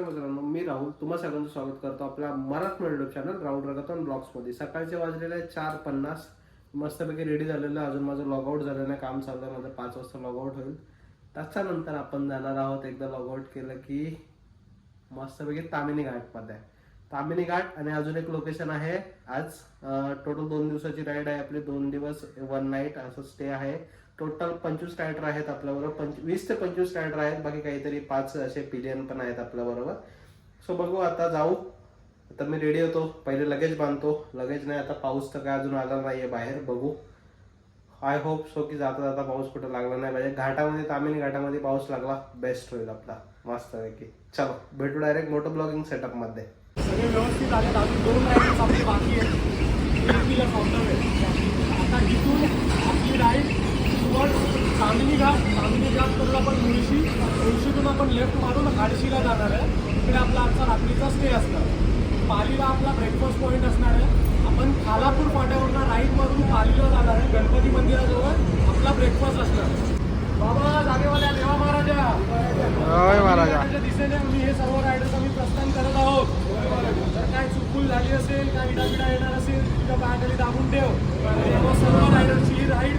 मित्रांनो मी राहुल. तुम्हा सगळ्यांचं स्वागत करतो आपल्या मराठ युट्यूब चॅनल राहुल रगतॉन ब्लॉग्समध्ये सकाळचे वाजलेले चार पन्नास. मस्तपैकी रेडी झालेलं अजून माझं लॉगआउट झालं नाही काम चाललं आहे माझं पाच वाजता लॉगआउट होईल. त्याच्यानंतर आपण जाणार आहोत एकदा लॉगआउट केलं की मस्तपैकी तामिनी घाटमध्ये. तामिनी घाट आणि अजून एक लोकेशन आहे. आज टोटल दोन दिवसाची राईड आहे आपली. दोन दिवस वन नाईट असं स्टे आहे. टोटल पंचवीस रायडर आहेत आपल्याबरोबर. पंच वीस ते पंचवीस रायडर आहेत. बाकी काहीतरी पाच असे पिलियन पण आहेत आपल्याबरोबर. सो बघू आता जाऊ. आता मी रेडी होतो. पहिले लगेच बांधतो. लगेच नाही आता पाऊस तर काय अजून आला नाही आहे बाहेर. बघू. आय होप सो की जाता जाता पाऊस कुठं लागला नाही पाहिजे. घाटामध्ये तामिनी घाटामध्ये पाऊस लागला बेस्ट होईल आपला. मस्त पैकी. चलो भेटू डायरेक्ट मोटो ब्लॉगिंग सेटअपमध्ये सगळे व्यवस्थित आले अजून दोन बाकी आहेत एकवीला काउंटर आहे आता इथून आपली राईड वर तामिनी घाट तामिनी घाट करून आपण मुळशी मुळशीतून आपण लेफ्ट मारून आडशीला जाणार आहे. तिकडे आपला आजचा रात्रीचा स्टे असणार. पालीला आपला ब्रेकफास्ट पॉईंट असणार आहे. आपण खालापूर फाट्यावरनं राईड मारून पालीला जाणार आहे. गणपती मंदिराजवळ आपला ब्रेकफास्ट असणार. बाबा जागेवाल्या देवा महाराजा. दिशेने आम्ही हे सर्व रायडर्स आम्ही प्रस्थान करत आहोत. काय चुकूल झाली असेल काय विडा येणार असेल तुझ्या पायाखाली दाबून ठेव. सर्व रायडर्सची ही राईड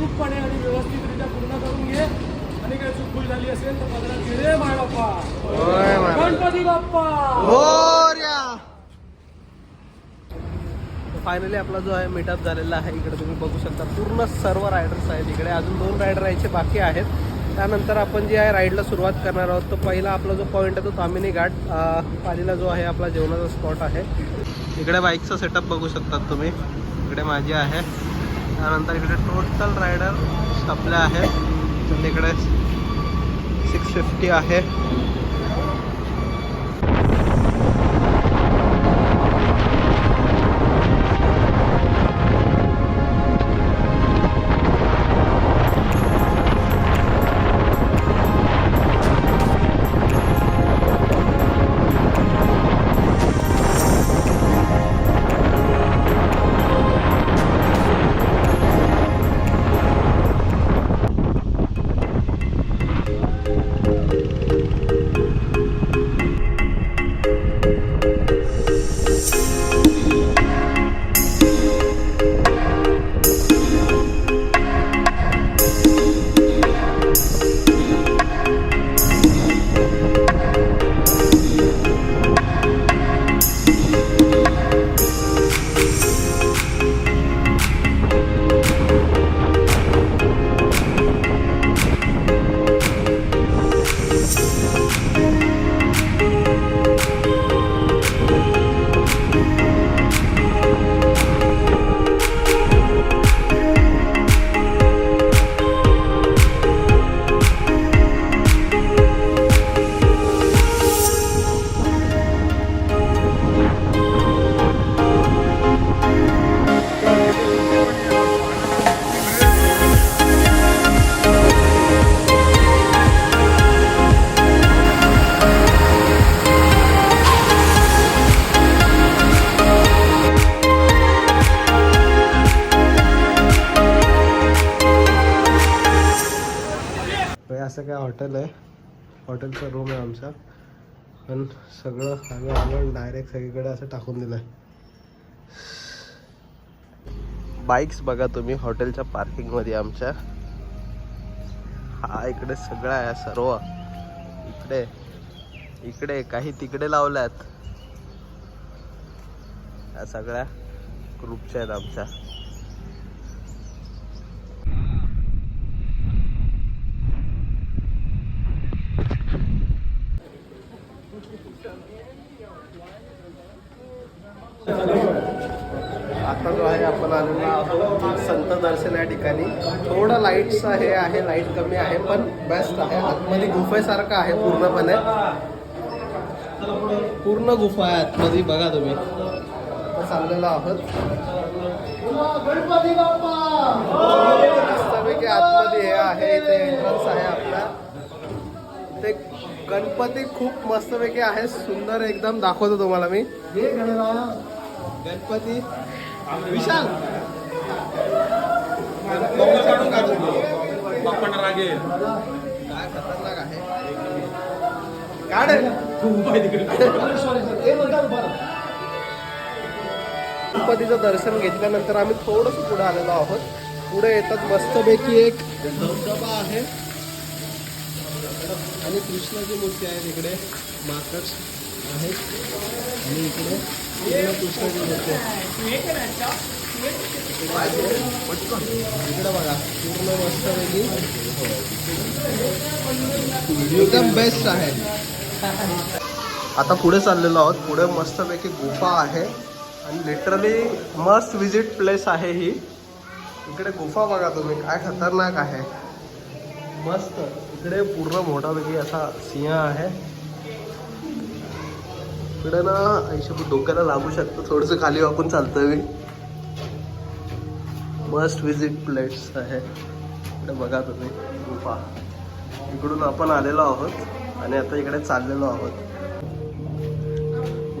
सुखरूपपणे आणि व्यवस्थितरित्या पूर्ण करून घे. आणि काय चुकूल झाली असेल तर घे रे माय बाप्पा. गणपती बाप्पा. फायनली आपला जो आहे मीटअप झालेला आहे इकडे तुम्ही बघू शकता. पूर्ण सर्व रायडर्स आहेत इकडे. अजून दोन रायडर यायचे बाकी आहेत. त्यानंतर आपण जे आहे राईडला सुरुवात करणार आहोत. तो पहिला आपला जो पॉईंट आहे तो तामिनी घाट पालीला जो आहे आपला जेवणाचा स्पॉट आहे. इकडे बाईकचा सेटअप बघू शकतात तुम्ही. इकडे माझी आहे. त्यानंतर इकडे टोटल रायडर आपल्या आहेत. तिकडे सिक्स फिफ्टी आहे. हॉटेल आहे. हॉटेलचा रूम आहे आमचा. पण सगळं आम्ही आंगण डायरेक्ट सगळीकडे असं टाकून दिलं आहे बाईक्स बघा तुम्ही हॉटेलच्या पार्किंगमध्ये आमच्या. हा इकडे सगळं आहे सर्व. इकडे इकडे काही तिकडे लावल्यात. या सगळ्या ग्रुपच्या आहेत आमच्या. जो आलेलो आहोत संत दर्शन या ठिकाणी. थोडं लाईट्स हे आहे लाइट कमी आहे पण बेस्ट आहे. आतमध्ये गुफेसारखं आहे पूर्णपणे. पूर्ण गुफा आहे आतमध्ये बघा तुम्ही. चाललेलो आहोत. गणपती मस्तपैकी आतमध्ये हे आहे इथे एंट्रन्स आहे आपला. ते गणपती खूप मस्तपैकी आहे सुंदर एकदम दाखवतो तुम्हाला मी. गणपती विशाल. काढून काढून काय खतरनाक आहे काढ गणपतीचं दर्शन घेतल्यानंतर आम्ही थोडस पुढे आलेलो आहोत. पुढे येतात मस्तपैकी एक धबधबा आहे. आणि कृष्णाची मूर्ती आहे तिकडे. माकड आहे. आणि इकडे पूर्ण इकडे बघा पूर्ण मस्तपैकी एकदम बेस्ट आहे. आता पुढे चाललेलो आहोत. पुढे मस्तपैकी गुफा आहे. आणि लिटरली मस्त विजिट प्लेस आहे ही. इकडे गुफा बघा तुम्ही काय खतरनाक आहे. मस्त. इकडे पूर्ण मोठापैकी असा सिंह आहे. इकडे ना आयुष्य डोक्याला लागू शकतं. थोडंसं खाली वाकून चालतोय मी. मस्ट विजिट प्लेस आहे. इकडे बघा तुम्ही. गुफा. इकडून आपण आलेलो आहोत आणि आता इकडे चाललेलो आहोत.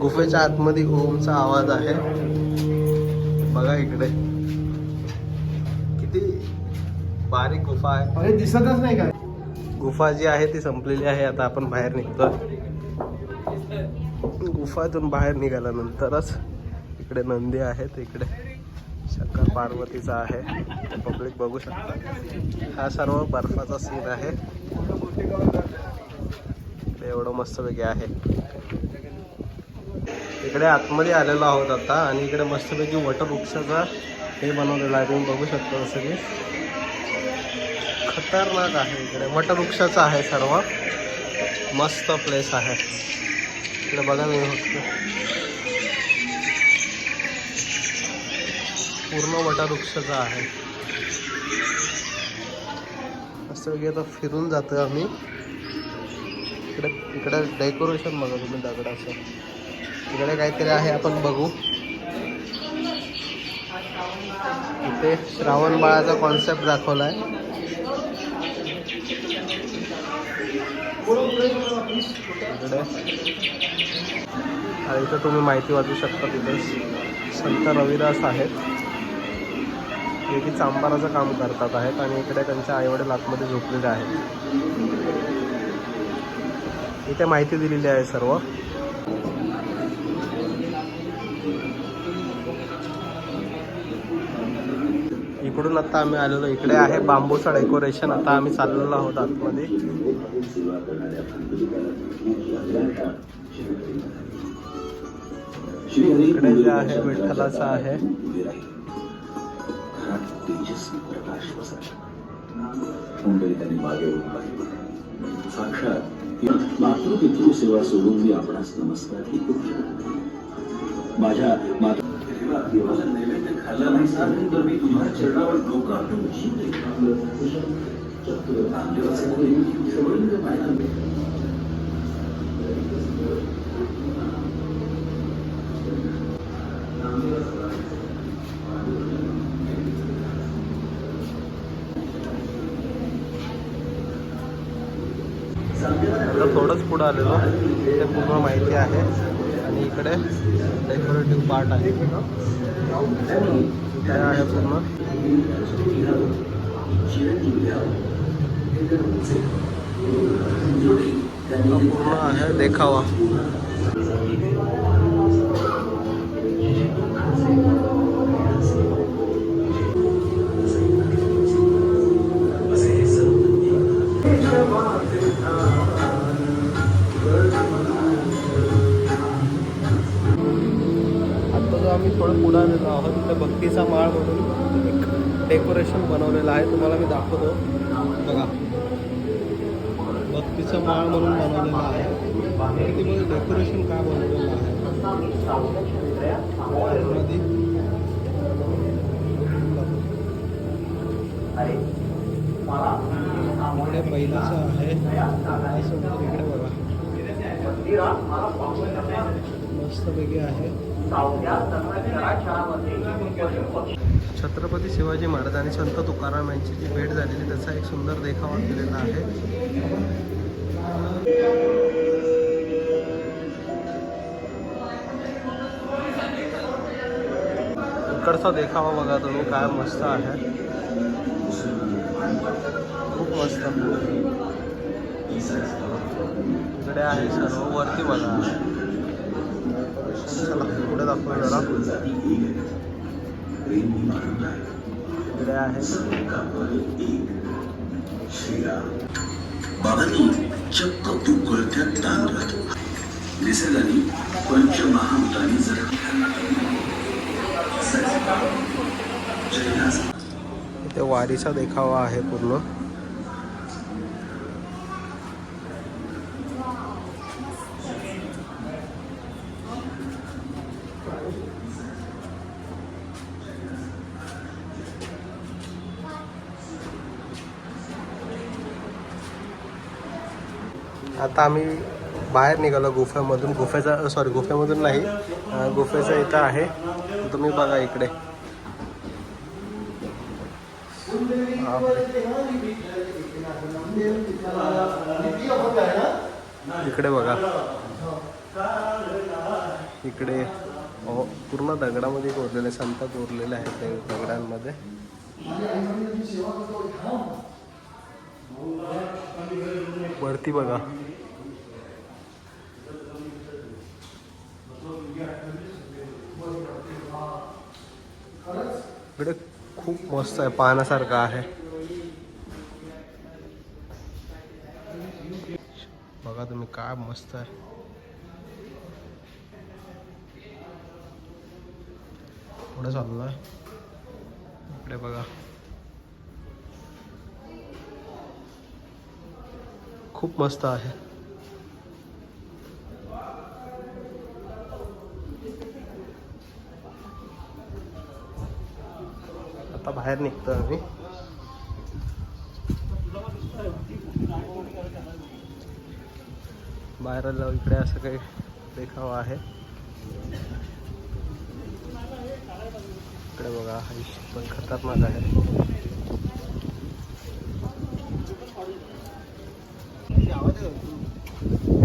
गुफेच्या आतमध्ये ओमचा आवाज आहे. बघा इकडे. किती बारीक गुफा आहे. दिसतच नाही काय? गुफा जी आहे ती संपलेली आहे. आता आपण बाहेर निघतोय. गुफातून बाहेर निघाल्यानंतरच इकडे नंदी आहेत इकडे शंकर पार्वतीचा आहे. पब्लिक बघू शकता. हा सर्व बर्फाचा सीन आहे. इकडे एवढं मस्तपैकी आहे. इकडे आतमध्ये आलेलो आहोत आता आणि इकडे मस्तपैकी वटवृक्षाचा हे बनवलेलं आहे. तुम्ही बघू शकता जसं की खतरनाक आहे इकडे. वटवृक्षाचं आहे सर्व. मस्त प्लेस आहे. इकडे बघा मी फक्त पूर्ण वटवृक्षाचं आहे. मस्तपैकी आता फिरून जातो आम्ही. इकडे इकडे डेकोरेशन बघा तुम्ही दगडाचं. इकडे काहीतरी आहे आपण बघू. इथे श्रावण बाळाचा कॉन्सेप्ट दाखवलाय. इकडे. आणि इथं तुम्ही माहिती वाचू शकता तिथे संत रविदास आहेत. जे की चांबाराचं काम करतात आहेत आणि इकडे त्यांच्या आईवडील आतमध्ये झोपलेले आहेत. इथे माहिती दिलेली आहे सर्व. इकडून आता आम्ही आलेलो इकडे आहे बांबूचं डेकोरेशन आता आम्ही चाललेलो आहोत आतमध्ये. इकडे जे आहे विठ्ठलाचं आहे. त्यांनी मागे साक्षात मातृपितृ सेवा सोडून मी आपणास नमस्कार ही करू माझ्या मातृ देवाला नैवेद्य खाल्ला नाही साधन तर मी तुम्हाला चरणावर डोकं आपटून आता थोडंच पुढं आलेलो. ते पूर्ण माहिती आहे. आणि इकडे डेकोरेटिव्ह पार्ट आहे. काय आहे पूर्ण पूर्ण आहे. देखावा. डेकोरेशन बनवलेलं आहे तुम्हाला मी दाखवतो. बघा. भक्तीचा माळ म्हणून बनवलेला आहे. किती डेकोरेशन काय बनवलेलं आहे? इकडे बैलाचं आहे. असं इकडे बघा. मस्तपैकी आहे. छत्रपती शिवाजी महाराज आणि संत तुकाराम यांची जी भेट झालेली त्याचा एक सुंदर देखावा केलेला आहे. इकडचा देखावा बघा तुम्ही काय मस्त आहे. खूप मस्त. इकडे आहे सर्व वरती बघा. चला पुढे दाखवू जरा. इकडे आहे. बाबांनी चक्क उकळत्या तांदळात निसर्गाने पंचमहाभूतांनी जर इथे वारीचा देखावा आहे पूर्ण. आता आम्ही बाहेर निघालो गुफेमधून. गुफेचा सॉरी गुफेमधून नाही गुफेचा गुफेचं इथं आहे. तुम्ही बघा इकडे. इकडे बघा. इकडे पूर्ण दगडामध्ये कोरलेले संत कोरलेले आहेत ते दगडांमध्ये. वरती बघा. इकडे खूप मस्त आहे पाहण्यासारखं आहे. बघा तुम्ही काय मस्त आहे. पुढे चाललोय. इकडे बघा. खूप मस्त आहे. बाहेर निघतो आम्ही. बाहेर आलो इकडे असं काही देखावा आहे. इकडे बघा हा पण खतरनाक आहे. इकडे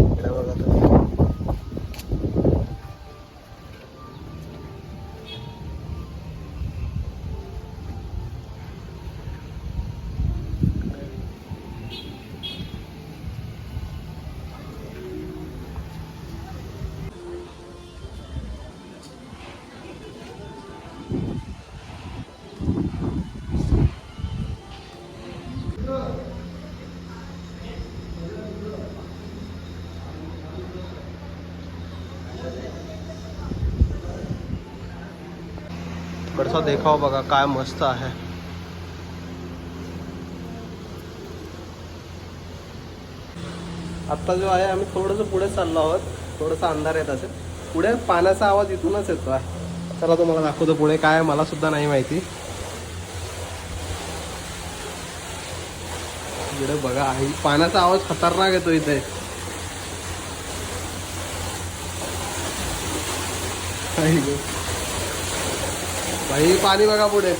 इकडचा देखाव बघा काय मस्त आहे. आत्ता जो आहे आम्ही थोडंसं पुढे चाललो आहोत. थोडंसं अंधार येत असेल. पुढे पाण्याचा आवाज इथूनच येतो आहे. चला तुम्हाला दाखवतो पुढे. काय मला सुद्धा नाही माहिती. इकडे बघा आई पाण्याचा आवाज खतरनाक येतो इथे. आई भाई पाणी बघा पुढे.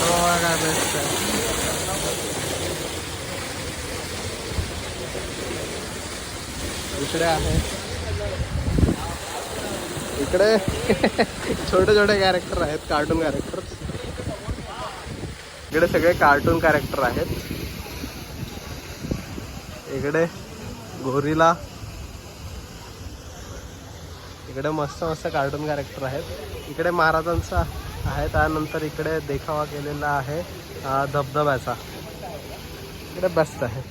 बघा काय आहे. इकडे आहे. इकडे छोटे छोटे कॅरेक्टर आहेत कार्टून कॅरेक्टर इकडे सगळे कार्टून कॅरेक्टर आहेत. इकडे गोरीला इकडे मस्त मस्त कार्टून कॅरेक्टर आहेत. इकडे महाराजांचा आहे त्यानंतर इकडे देखावा केलेला आहे धबधब्याचा. इकडे बेस्ट आहे.